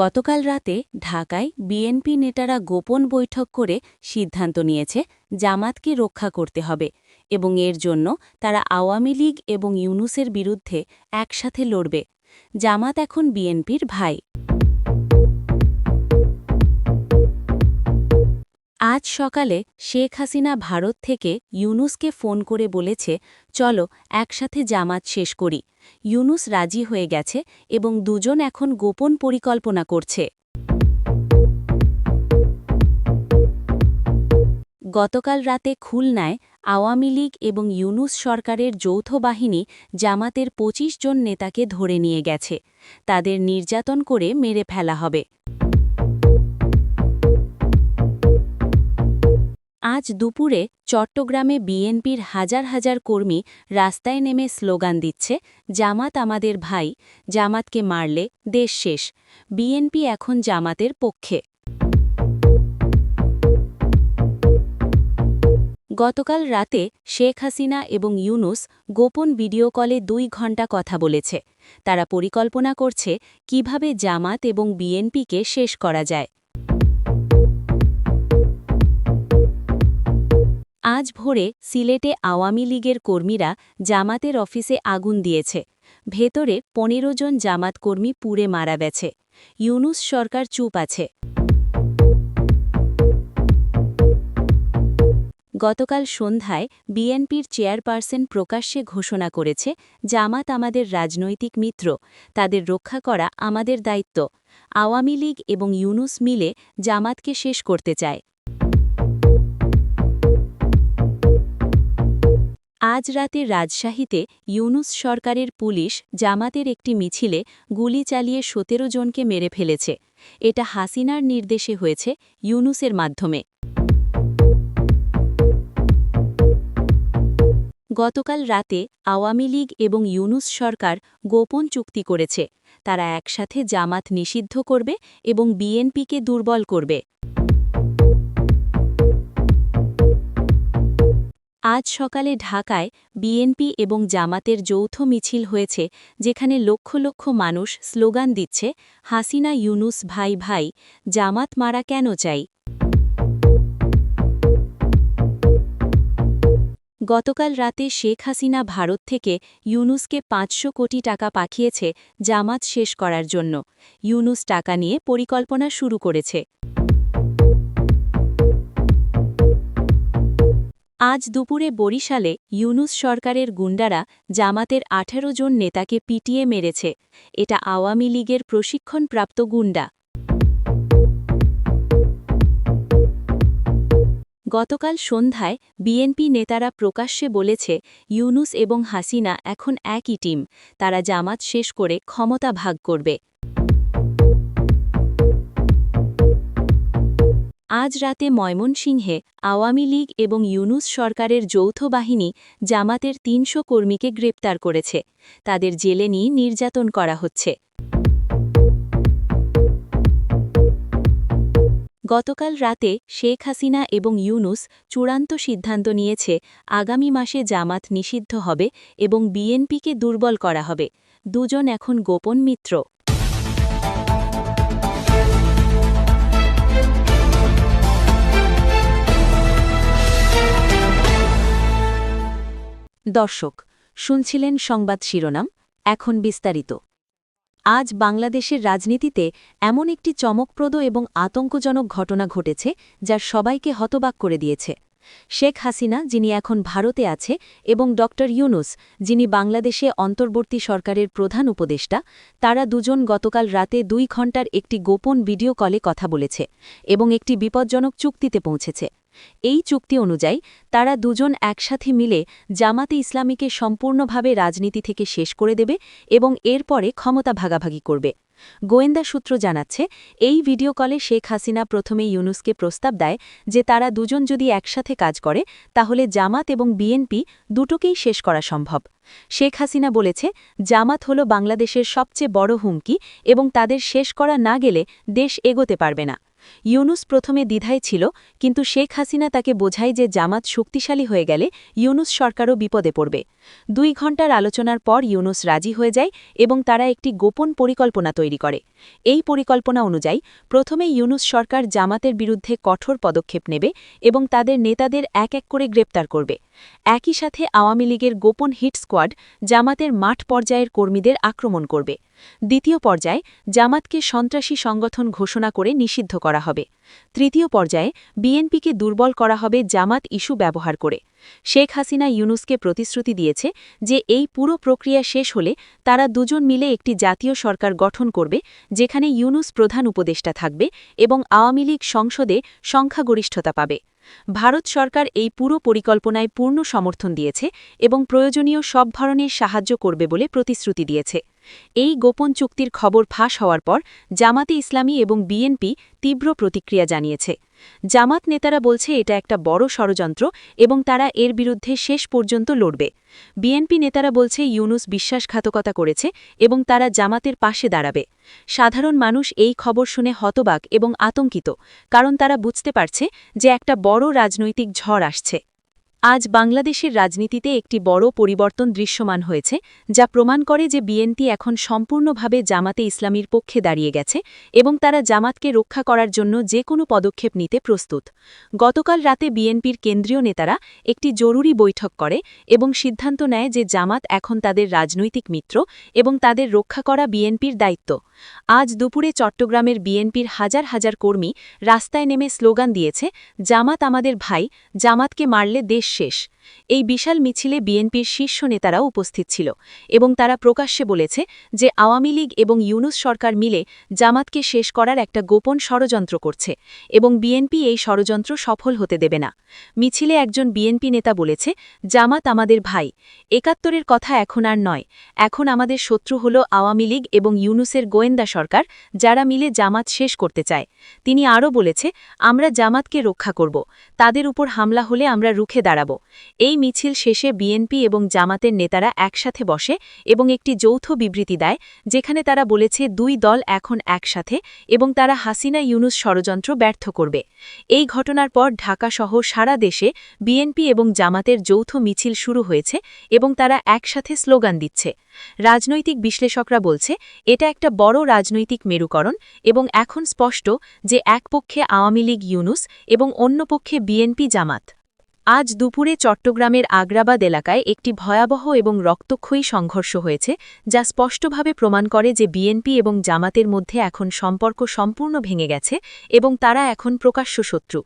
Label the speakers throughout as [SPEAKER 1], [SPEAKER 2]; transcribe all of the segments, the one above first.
[SPEAKER 1] গতকাল রাতে ঢাকায় বিএনপি নেতারা গোপন বৈঠক করে সিদ্ধান্ত নিয়েছে জামাতকে রক্ষা করতে হবে এবং এর জন্য তারা আওয়ামী লীগ এবং ইউনুসের বিরুদ্ধে একসাথে লড়বে। জামাত এখন বিএনপির ভাই। আজ সকালে শেখ হাসিনা ভারত থেকে ইউনুসকে ফোন করে বলেছে, চলো, একসাথে জামাত শেষ করি। ইউনুস রাজি হয়ে গেছে এবং দুজন এখন গোপন পরিকল্পনা করছে। গতকাল রাতে খুলনায় আওয়ামী লীগ এবং ইউনুস সরকারের যৌথ বাহিনী জামাতের ২৫ জন নেতাকে ধরে নিয়ে গেছে। তাদের নির্যাতন করে মেরে ফেলা হবে। আজ দুপুরে চট্টগ্রামে বিএনপির হাজার হাজার কর্মী রাস্তায় নেমে স্লোগান দিচ্ছে, জামাত আমাদের ভাই, জামাতকে মারলে দেশ শেষ, বিএনপি এখন জামাতের পক্ষে। গতকাল রাতে শেখ হাসিনা এবং ইউনুস গোপন ভিডিও কলে দুই ঘণ্টা কথা বলেছে। তারা পরিকল্পনা করছে কীভাবে জামাত এবং বিএনপিকে শেষ করা যায়। আজ ভোরে সিলেটে আওয়ামী লীগের কর্মীরা জামাতের অফিসে আগুন দিয়েছে। ভেতরে পনেরো জন জামাত কর্মী পুড়ে মারা গেছে। ইউনুস সরকার চুপ আছে। গতকাল সন্ধ্যায় বিএনপির চেয়ারপারসন প্রকাশ্যে ঘোষণা করেছে, জামাত আমাদের রাজনৈতিক মিত্র, তাদের রক্ষা করা আমাদের দায়িত্ব। আওয়ামী লীগ এবং ইউনুস মিলে জামাতকে শেষ করতে চায়। আজ রাতে রাজশাহীতে ইউনুস সরকারের পুলিশ জামাতের একটি মিছিলে গুলি চালিয়ে সতেরো জনকে মেরে ফেলেছে। এটা হাসিনার নির্দেশে হয়েছে ইউনুসের মাধ্যমে। গতকাল রাতে আওয়ামী লীগ এবং ইউনুস সরকার গোপন চুক্তি করেছে। তারা একসাথে জামাত নিষিদ্ধ করবে এবং বিএনপিকে দুর্বল করবে। আজ সকালে ঢাকায় বিএনপি এবং জামাতের যৌথ মিছিল হয়েছে, যেখানে লক্ষ লক্ষ মানুষ স্লোগান দিচ্ছে, হাসিনা ইউনুস ভাই ভাই, জামাত মারা কেন চাই? গতকাল রাতে শেখ হাসিনা ভারত থেকে ইউনুসকে পাঁচশো কোটি টাকা পাঠিয়েছে জামাত শেষ করার জন্য। ইউনুস টাকা নিয়ে পরিকল্পনা শুরু করেছে। আজ দুপুরে বরিশালে ইউনুস সরকারের গুন্ডারা জামাতের ১৮ জন নেতাকে পিটিয়ে মেরেছে। এটা আওয়ামী লীগের প্রশিক্ষণপ্রাপ্ত গুন্ডা। গতকাল সন্ধ্যায় বিএনপি নেতারা প্রকাশ্যে বলেছে, ইউনুস এবং হাসিনা এখন একই টিম, তারা জামাত শেষ করে ক্ষমতা ভাগ করবে। আজ রাতে ময়মনসিংহে আওয়ামী লীগ এবং ইউনুস সরকারের যৌথ বাহিনী জামাতের তিনশো কর্মীকে গ্রেপ্তার করেছে। তাদের জেলে নিয়ে নির্যাতন করা হচ্ছে। গতকাল রাতে শেখ হাসিনা এবং ইউনুস চূড়ান্ত সিদ্ধান্ত নিয়েছে, আগামী মাসে জামাত নিষিদ্ধ হবে এবং বিএনপিকে দুর্বল করা হবে। দুজন এখন গোপন মিত্র। দর্শক, শুনছিলেন সংবাদ শিরোনাম, এখন বিস্তারিত। আজ বাংলাদেশের রাজনীতিতে এমন একটি চমকপ্রদ এবং আতঙ্কজনক ঘটনা ঘটেছে, যা সবাইকে হতবাক করে দিয়েছে। শেখ হাসিনা, যিনি এখন ভারতে আছে, এবং ড. ইউনুস, যিনি বাংলাদেশে অন্তর্বর্তী সরকারের প্রধান উপদেষ্টা, তারা দুজন গতকাল রাতে দুই ঘণ্টার একটি গোপন ভিডিও কলে কথা বলেছে এবং একটি বিপজ্জনক চুক্তিতে পৌঁছেছে। এই চুক্তি অনুযায়ী তারা দুজন একসাথে মিলে জামাতে ইসলামীকে সম্পূর্ণভাবে রাজনীতি থেকে শেষ করে দেবে এবং এরপরে ক্ষমতা ভাগাভাগি করবে। গোয়েন্দা সূত্র জানাচ্ছে, এই ভিডিও কলে শেখ হাসিনা প্রথমে ইউনুসকে প্রস্তাব দেয় যে তারা দুজন যদি একসাথে কাজ করে, তাহলে জামাত এবং বিএনপি দুটোকেই শেষ করা সম্ভব। শেখ হাসিনা বলেছে, জামাত হল বাংলাদেশের সবচেয়ে বড় হুমকি এবং তাদের শেষ করা না গেলে দেশ এগোতে পারবে না। ইউনুস প্রথমে দ্বিধায় ছিল, কিন্তু শেখ হাসিনা তাকে বোঝায় যে জামাত শক্তিশালী হয়ে গেলে ইউনুস সরকারও বিপদে পড়বে। দুই ঘণ্টার আলোচনার পর ইউনুস রাজি হয়ে যায় এবং তারা একটি গোপন পরিকল্পনা তৈরি করে। এই পরিকল্পনা অনুযায়ী প্রথমে ইউনুস সরকার জামাতের বিরুদ্ধে কঠোর পদক্ষেপ নেবে এবং তাদের নেতাদের এক এক করে গ্রেপ্তার করবে। একই সাথে আওয়ামী লীগের গোপন হিট স্কোয়াড জামাতের মাঠ পর্যায়ের কর্মীদের আক্রমণ করবে। দ্বিতীয় পর্যায়ে জামাতকে সন্ত্রাসী সংগঠন ঘোষণা করে নিষিদ্ধ করা হবে। তৃতীয় পর্যায়ে বিএনপিকে দুর্বল করা হবে জামাত ইস্যু ব্যবহার করে। শেখ হাসিনা ইউনুসকে প্রতিশ্রুতি দিয়েছে যে এই পুরো প্রক্রিয়া শেষ হলে তারা দুজন মিলে একটি জাতীয় সরকার গঠন করবে, যেখানে ইউনুস প্রধান উপদেষ্টা থাকবে এবং আওয়ামী লীগ সংসদে সংখ্যাগরিষ্ঠতা পাবে। ভারত সরকার এই পুরো পরিকল্পনায় পূর্ণ সমর্থন দিয়েছে এবং প্রয়োজনীয় সব ধরনের সাহায্য করবে বলে প্রতিশ্রুতি দিয়েছে। এই গোপন চুক্তির খবর ফাঁস হওয়ার পর জামাতে ইসলামী এবং বিএনপি তীব্র প্রতিক্রিয়া জানিয়েছে। জামাত নেতারা বলছে, এটা একটা বড় ষড়যন্ত্র এবং তারা এর বিরুদ্ধে শেষ পর্যন্ত লড়বে। বিএনপি নেতারা বলছে, ইউনুস বিশ্বাসঘাতকতা করেছে এবং তারা জামাতের পাশে দাঁড়াবে। সাধারণ মানুষ এই খবর শুনে হতবাক এবং আতঙ্কিত, কারণ তারা বুঝতে পারছে যে একটা বড় রাজনৈতিক ঝড় আসছে। আজ বাংলাদেশের রাজনীতিতে একটি বড় পরিবর্তন দৃশ্যমান হয়েছে, যা প্রমাণ করে যে বিএনপি এখন সম্পূর্ণভাবে জামাতে ইসলামীর পক্ষে দাঁড়িয়ে গেছে এবং তারা জামাতকে রক্ষা করার জন্য যে কোনো পদক্ষেপ নিতে প্রস্তুত। গতকাল রাতে বিএনপির কেন্দ্রীয় নেতারা একটি জরুরি বৈঠক করে এবং সিদ্ধান্ত নেয় যে জামাত এখন তাদের রাজনৈতিক মিত্র এবং তাদের রক্ষা করা বিএনপির দায়িত্ব। আজ দুপুরে চট্টগ্রামের বিএনপির হাজার হাজার কর্মী রাস্তায় নেমে স্লোগান দিয়েছে, জামাত আমাদের ভাই, জামাতকে মারলে দেশ শেষ। এই বিশাল মিছিলে বিএনপির শীর্ষ নেতারাও উপস্থিত ছিল এবং তারা প্রকাশ্যে বলেছে যে আওয়ামী লীগ এবং ইউনুস সরকার মিলে জামাতকে শেষ করার একটা গোপন ষড়যন্ত্র করছে এবং বিএনপি এই ষড়যন্ত্র সফল হতে দেবে না। মিছিলে একজন বিএনপি নেতা বলেছে, জামাত আমাদের ভাই। একাত্তরের কথা এখন আর নয়। এখন আমাদের শত্রু হল আওয়ামী লীগ এবং ইউনুসের গোয়েন্দা সরকার, যারা মিলে জামাত শেষ করতে চায়। তিনি আরও বলেছে, আমরা জামাতকে রক্ষা করব। তাদের উপর হামলা হলে আমরা রুখে দাঁড়াব। এই মিছিল শেষে বিএনপি এবং জামাতের নেতারা একসাথে বসে এবং একটি যৌথ বিবৃতি দেয়, যেখানে তারা বলেছে দুই দল এখন একসাথে এবং তারা হাসিনা ইউনুস ষড়যন্ত্র ব্যর্থ করবে। এই ঘটনার পর ঢাকাসহ সারা দেশে বিএনপি এবং জামাতের যৌথ মিছিল শুরু হয়েছে এবং তারা একসাথে স্লোগান দিচ্ছে। রাজনৈতিক বিশ্লেষকরা বলছে, এটা একটা বড় রাজনৈতিক মেরুকরণ এবং এখন স্পষ্ট যে এক পক্ষে আওয়ামী লীগ ইউনুস এবং অন্য পক্ষে বিএনপি জামাত। আজ দুপুরে চট্টগ্রামের আগ্রাবাদ এলাকায় একটি ভয়াবহ এবং রক্তক্ষয়ী সংঘর্ষ হয়েছে, যা স্পষ্টভাবে প্রমাণ করে যে বিএনপি এবং জামাতের মধ্যে এখন সম্পর্ক সম্পূর্ণ ভেঙে গেছে এবং তারা এখন প্রকাশ্য শত্রু।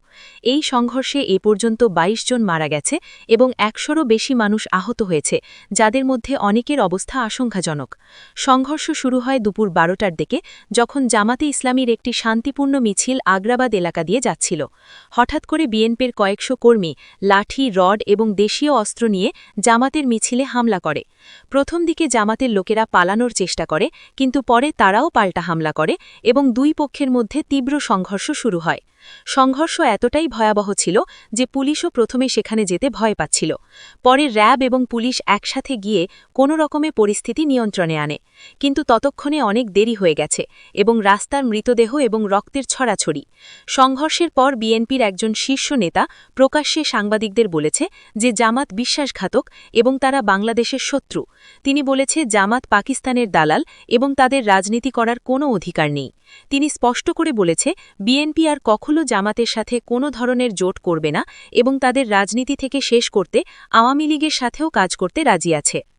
[SPEAKER 1] এই সংঘর্ষে এ পর্যন্ত ২২ জন মারা গেছে এবং একশোরও বেশি মানুষ আহত হয়েছে, যাদের মধ্যে অনেকের অবস্থা আশঙ্কাজনক। সংঘর্ষ শুরু হয় দুপুর বারোটার দিকে, যখন জামাতে ইসলামীর একটি শান্তিপূর্ণ মিছিল আগ্রাবাদ এলাকা দিয়ে যাচ্ছিল। হঠাৎ করে বিএনপির কয়েকশো কর্মী লাঠি, রড এবং দেশীয় অস্ত্র নিয়ে জামাতের মিছিলে হামলা করে। প্রথম দিকে জামাতের লোকেরা পালানোর চেষ্টা করে, কিন্তু পরে তারাও পাল্টা হামলা করে এবং দুই পক্ষের মধ্যে তীব্র সংঘর্ষ শুরু হয়। সংঘর্ষ এতটাই ভয়াবহ ছিল যে পুলিশও প্রথমে সেখানে যেতে ভয় পাচ্ছিল। পরে র্যাব এবং পুলিশ একসাথে গিয়ে কোনো রকমে পরিস্থিতি নিয়ন্ত্রণে আনে। কিন্তু ততক্ষণে অনেক দেরি হয়ে গেছে এবং রাস্তার মৃতদেহ এবং রক্তের ছড়াছড়ি। সংঘর্ষের পর বিএনপির একজন শীর্ষ নেতা প্রকাশ্যে সাংবাদিকদের বলেছে যে জামাত বিশ্বাসঘাতক এবং তারা বাংলাদেশের শত্রু। তিনি বলেছে, জামাত পাকিস্তানের দালাল এবং তাদের রাজনীতি করার কোনো অধিকার নেই। তিনি স্পষ্ট করে বলেছে, বিএনপি আর কখনো জামাতের সাথে কোনো ধরনের জোট করবে না এবং তাদের রাজনীতি থেকে শেষ করতে আওয়ামী লীগের সাথেও কাজ করতে রাজি আছে।